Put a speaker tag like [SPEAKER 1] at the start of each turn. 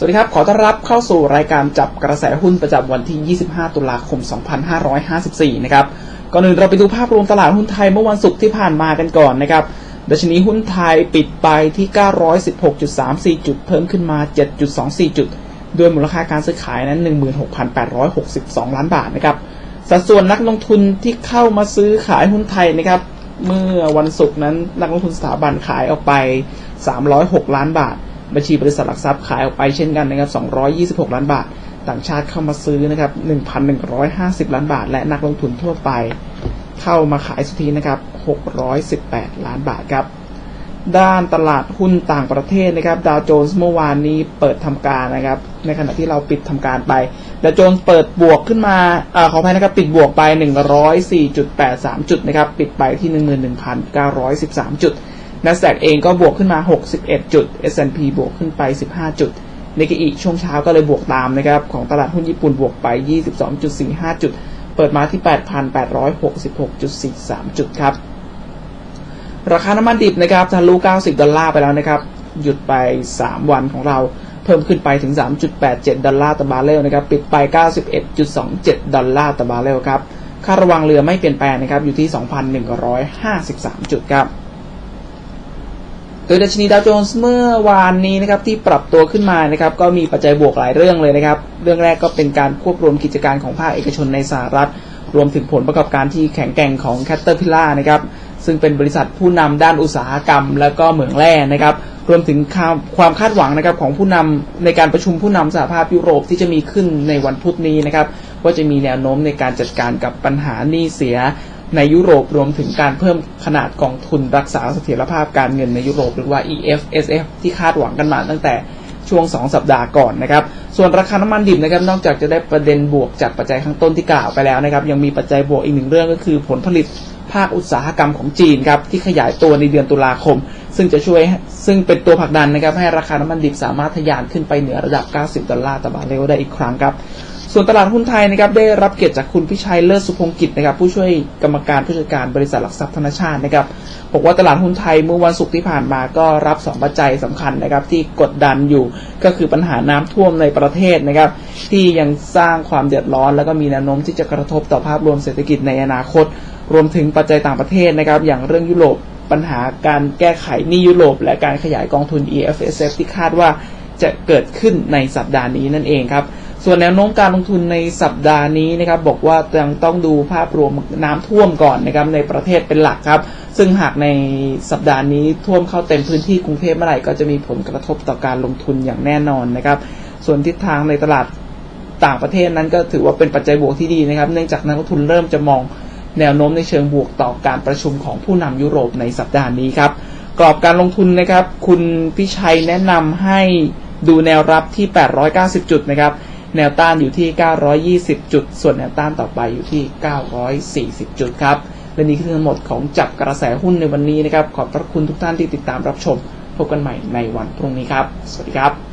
[SPEAKER 1] สวัสดีครับ ขอต้อนรับเข้าสู่รายการจับกระแสหุ้นประจำวันที่ 25 ตุลาคม 2554 นะครับ ก่อนอื่นเราไปดูภาพรวมตลาดหุ้นไทยเมื่อวันศุกร์ที่ผ่านมากันก่อนนะครับดัชนีหุ้นไทยปิดไปที่ 916.34 จุด เพิ่มขึ้นมา 7.24 จุด ด้วยมูลค่าการซื้อขายนั้น 16,862 ล้านบาทนะครับ สัดส่วนนักลงทุนที่เข้ามาซื้อขายหุ้นไทยนะครับ เมื่อวันศุกร์นั้นนักลงทุนสถาบันขายออกไป 306 ล้านบาท บัญชีบริษัทหลักทรัพย์ขายออกไปเช่นกันนะครับ226 ล้านบาท ต่างชาติเข้ามาซื้อนะครับ1,150 ล้านบาท และนักลงทุนทั่วไป เข้ามาขายสุทธินะครับ618 ล้านบาทครับด้านตลาดหุ้นต่างประเทศนะครับดาวโจนส์เมื่อวานนี้เปิดทำการนะครับในขณะที่เราปิดทำการไปดาวโจนส์เปิดบวกขึ้นมาอาขออภัยนะครับปิดบวกไป 104.83 จุดนะครับปิดไปที่ 11,913 จุด NASDAQ เองก็บวกขึ้นมา 61 จุด S&P บวกขึ้นไป 15 จุด n นก i อีช่วงเช้าก็เลยบวกตามนะครับ ของตลาดหุ้นญี่ปุ่นบวกไป 22.45 จุด เปิดมาที่ 8,866.43 จุดครับ ราคาน้ำมันดิบนะครับทะลุ 90 ดอลลาร์ไปแล้วนะครับ หยุดไป 3 วันของเราเพิ่มขึ้นไปถึง 3.87 ดอลลาร์ต่อบาร์เรลนะครับ ปิดไป 91.27 ดอลลาร์ต่อบาร์เรลครับ ค่าระวังเรือไม่เปลี่ยนแปลงนะครับ อยู่ที่ 2,153 จุดครับ โดยดัชนีดาวโจนส์เมื่อวานนี้นะครับที่ปรับตัวขึ้นมานะครับก็มีปัจจัยบวกหลายเรื่องเลยนะครับ เรื่องแรกก็เป็นการควบรวมกิจการของภาคเอกชนในสหรัฐ รวมถึงผลประกอบการที่แข็งแกร่งของ Caterpillar นะครับซึ่งเป็นบริษัทผู้นำด้านอุตสาหกรรม และก็เหมืองแร่นะครับรวมถึงความคาดหวังนะครับของผู้นำในการประชุมผู้นำสหภาพยุโรปที่จะมีขึ้นในวันพุธนี้นะครับว่าจะมีแนวโน้มในการจัดการกับปัญหาหนี้เสีย ในยุโรปรวมถึงการเพิ่มขนาดกองทุนรักษาเสถียรภาพการเงินในยุโรปหรือว่า EFSF ที่คาดหวังกันมาตั้งแต่ช่วง 2 สัปดาห์ก่อนนะครับ ส่วนราคาน้ำมันดิบนะครับ นอกจากจะได้ประเด็นบวกจากปัจจัยข้างต้นที่กล่าวไปแล้วนะครับ ยังมีปัจจัยบวกอีกหนึ่งเรื่องก็คือผลผลิตภาคอุตสาหกรรมของจีนครับที่ขยายตัวในเดือนตุลาคม ซึ่งจะช่วยซึ่งเป็นตัวผลักดันนะครับให้ราคาน้ำมันดิบสามารถทะยานขึ้นไปเหนือระดับ 90 ดอลลาร์ต่อบาร์เรลได้อีกครั้งครับ ส่วนตลาดหุ้นไทยนะครับได้รับเกียรติจากคุณพิชัยเลิศสุพงกิจนะครับผู้ช่วยกรรมการผู้จัดการบริษัทหลักทรัพย์ธนชาตินะครับบอกว่าตลาดหุ้นไทยเมื่อวันศุกร์ที่ผ่านมาก็รับ 2 ปัจจัยสำคัญนะครับที่กดดันอยู่ก็คือปัญหาน้ำท่วมในประเทศนะครับที่ยังสร้างความเดือดร้อน แล้วก็มีแนวโน้มที่จะกระทบต่อภาพรวมเศรษฐกิจในอนาคต รวมถึงปัจจัยต่างประเทศนะครับอย่างเรื่องยุโรปปัญหาการแก้ไขหนี้ยุโรป และการขยายกองทุน EFSF ที่คาดว่าจะเกิดขึ้นในสัปดาห์นี้นั่นเองครับ ส่วนแนวโน้มการลงทุนในสัปดาห์นี้นะครับบอกว่ายังต้องดูภาพรวมน้ำท่วมก่อนนะครับในประเทศเป็นหลักครับ ซึ่งหากในสัปดาห์นี้ท่วมเข้าเต็มพื้นที่กรุงเทพเมื่อไหร่ก็จะมีผลกระทบต่อการลงทุนอย่างแน่นอนนะครับ ส่วนทิศทางในตลาดต่างประเทศนั้นก็ถือว่าเป็นปัจจัยบวกที่ดีนะครับ เนื่องจากนักลงทุนเริ่มจะมองแนวโน้มในเชิงบวกต่อการประชุมของผู้นำยุโรปในสัปดาห์นี้ครับ กรอบการลงทุนนะครับ คุณพิชัยแนะนำให้ดูแนวรับที่ 890 จุดนะครับ แนวต้านอยู่ที่ 920 จุด ส่วนแนวต้านต่อไปอยู่ที่ 940 จุดครับ และนี่คือทั้งหมดของจับกระแสหุ้นในวันนี้นะครับ ขอบพระคุณทุกท่านที่ติดตามรับชม พบกันใหม่ในวันพรุ่งนี้ครับ สวัสดีครับ